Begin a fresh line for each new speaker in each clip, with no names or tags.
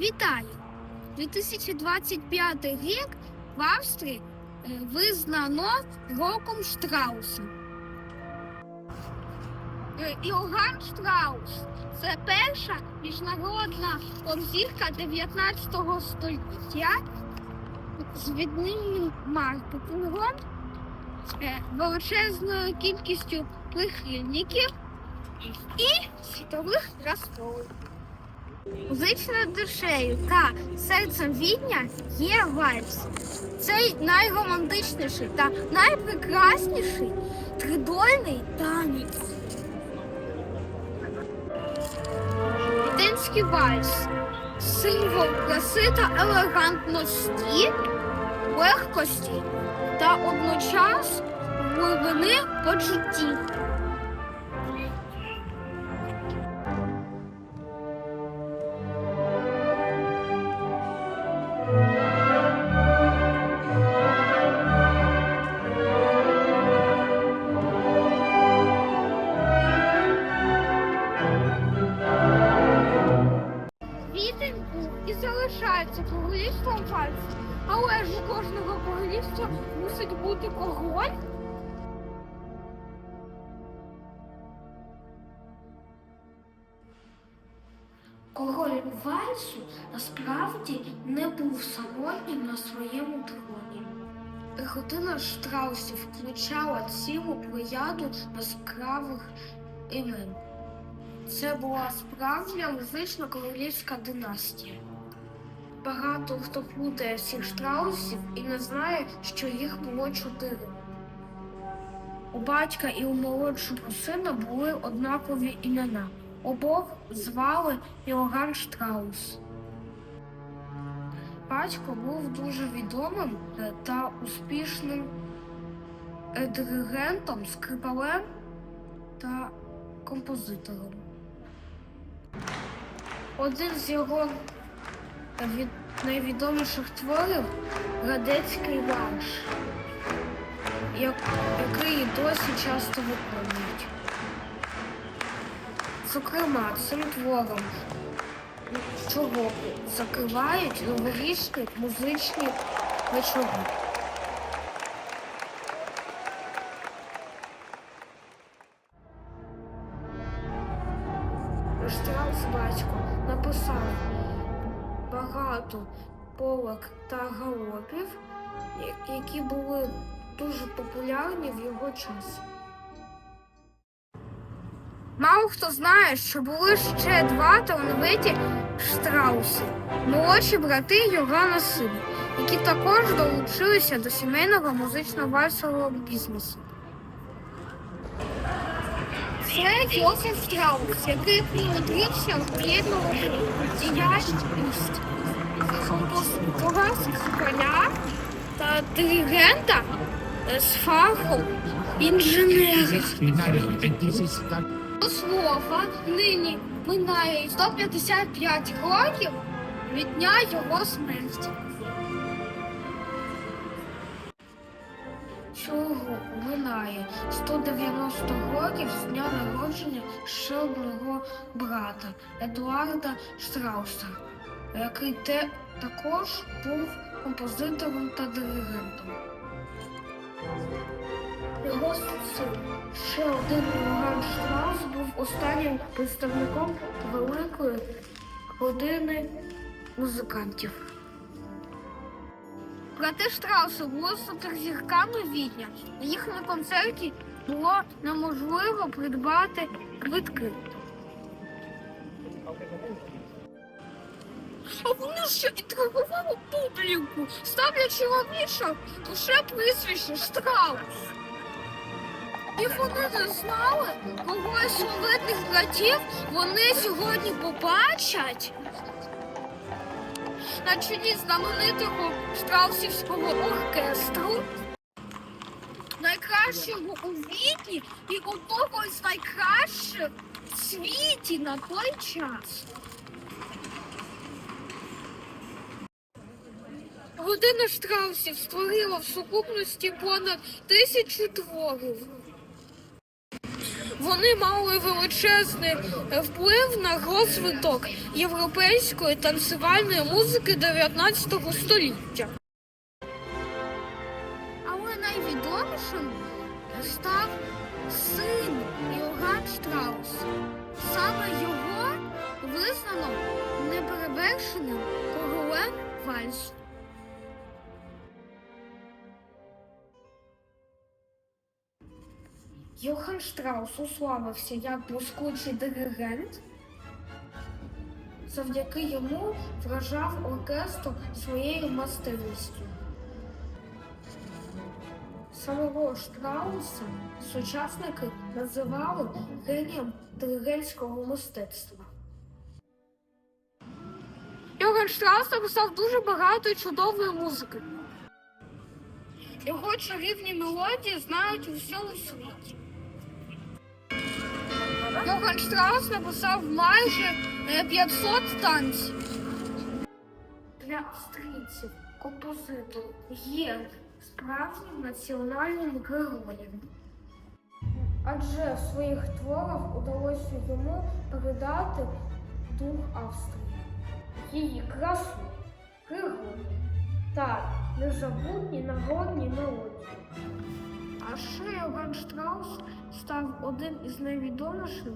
Вітаю! 2025 рік в Австрії е, визнано роком Штрауса. Е, Іоганн Штраус це перша міжнародна комзірка 19 століття з відмінним маркетингом, е, величезною кількістю прихильників і світових зразкових. Музичною душею та серцем відня є вальс. Цей найромантичніший та найпрекрасніший тридольний танець. Віденський вальс символ краси та елегантності, легкості та одночас глибини почуттів. Королівства мусить бути король. Король Вальсу насправді не був самотнім на своєму троні. Родина штраусів включала цілу плеяду яскравих імен. Це була справжня музична королівська династія. Багато хто плутає всіх штраусів і не знає, що їх було чотири. У батька і у молодшого сина були однакові імена. Обох звали Іоганн Штраус. Батько був дуже відомим е, та успішним диригентом, скрипалем та композитором. Один з його від найвідоміших творів Радецький марш, який досі часто виконують. Зокрема, цим твором чого закривають новорічні музичні вечори. Багато полок та галопів, які були дуже популярні в його час. Мало хто знає, що були ще два талановиті штрауси, молодші брати Йогана Сина, які також долучилися до сімейного музично-вальсового бізнесу. Це Йосиф Штраус, який примудрився об'єднувати діяльність скрипаля та диригента з фахом інженера. До слова, нині минає 155 років від дня його смерті. Року минає 190 років з дня народження ще одного брата Едуарда Штрауса, який те, також був композитором та диригентом. Його син, ще один Йоганн Штраус, був останнім представником великої родини музикантів. Брати Штрауси були суперзірками відня. На їхньому концерті було неможливо придбати квитки. А вони ще інтригували публіку, ставлячи раніше лише прізвище Штраус. І вони не знали, кого із солидних братів вони сьогодні побачать. На чолі знаменитого штраусівського оркестру, найкращого у Відні і одного із найкращих в світі на той час. Година штраусів створила в сукупності понад тисячу творів. Вони мали величезний вплив на розвиток європейської танцювальної музики 19 століття. Йохан Штраус уславився як блискучий диригент. Завдяки йому вражав оркестр своєю майстерністю. Самого Штрауса сучасники називали генієм диригентського мистецтва. Йоган Штраус написав дуже багато і чудової музики. Його чарівні мелодії знають у всьому світі. Йоган Штраус написав майже е, 500 танців. Для австрійців композитор є справжнім національним героєм. Адже в своїх творах удалося йому передати дух Австрії, її красу, природу та незабутні народні мелодії. А ще Йоган Штраус став один із найвідоміших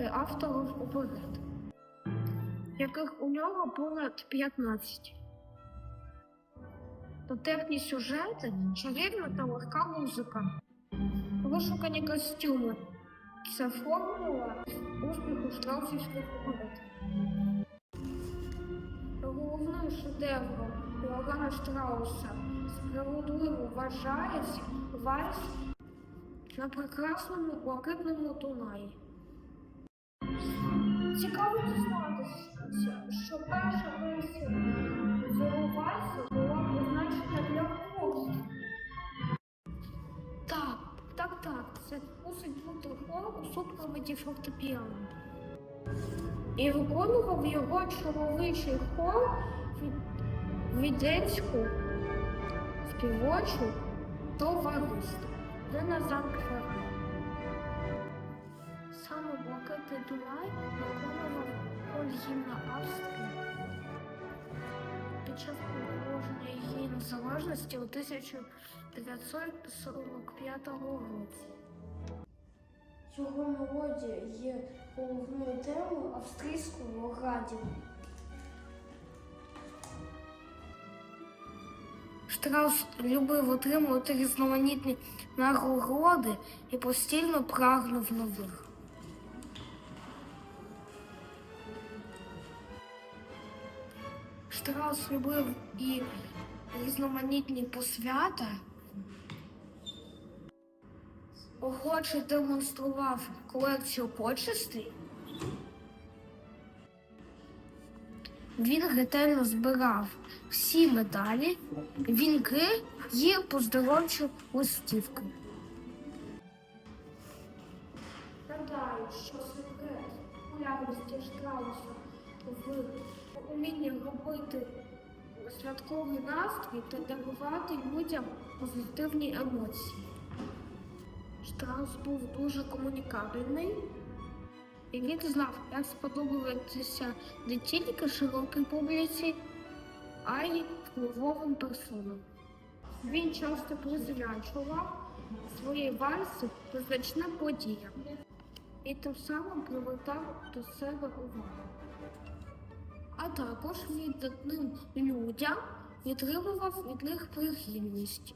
е, авторів оперет, яких у нього понад 15. Дотепні сюжети, чарівна та легка музика, вишукані костюми. Це формула успіху штраусівських оперет. Головним шедевром Йогана Штрауса справедливо вважається вальс на прекрасному блакитному Дунаї. Цікаво дізнатися, що перша версія цього вальсу була призначена для хосту. Так, так, так, це мусить бути хор у супроводі фортепіано. І виконував його чоловічий хор віденську співочу товариство Дена Занкфера. Саме Блакитний Дунай виконував роль гімна Австрії під час проголошення її незалежності у 1945 році.
Його мелодія є головною темою австрійського радіо.
Штраус любив отримувати різноманітні нагороди і постійно прагнув нових. Штраус любив і різноманітні посвята. Охоче демонстрував колекцію почестей. Він ретельно збирав всі медалі, вінки і поздоровчі листівки. Гадаю, що секрет популярності Штрауса в умінні робити святковий настрій та дарувати людям позитивні емоції. Штраус був дуже комунікабельний. І він знав, як сподобатися не тільки широкій публіці, а й впливовим персонам. Він часто присвячував свої вальси визначним подіям і тим самим привертав до себе увагу. А також відданим людям відтримував від них прихильність.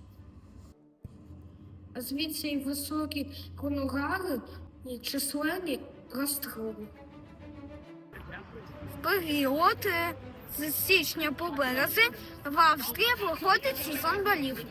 Звідси й високі гонорари і численні розстріли. В період з січня по березень в Австрії проходить сезон балів.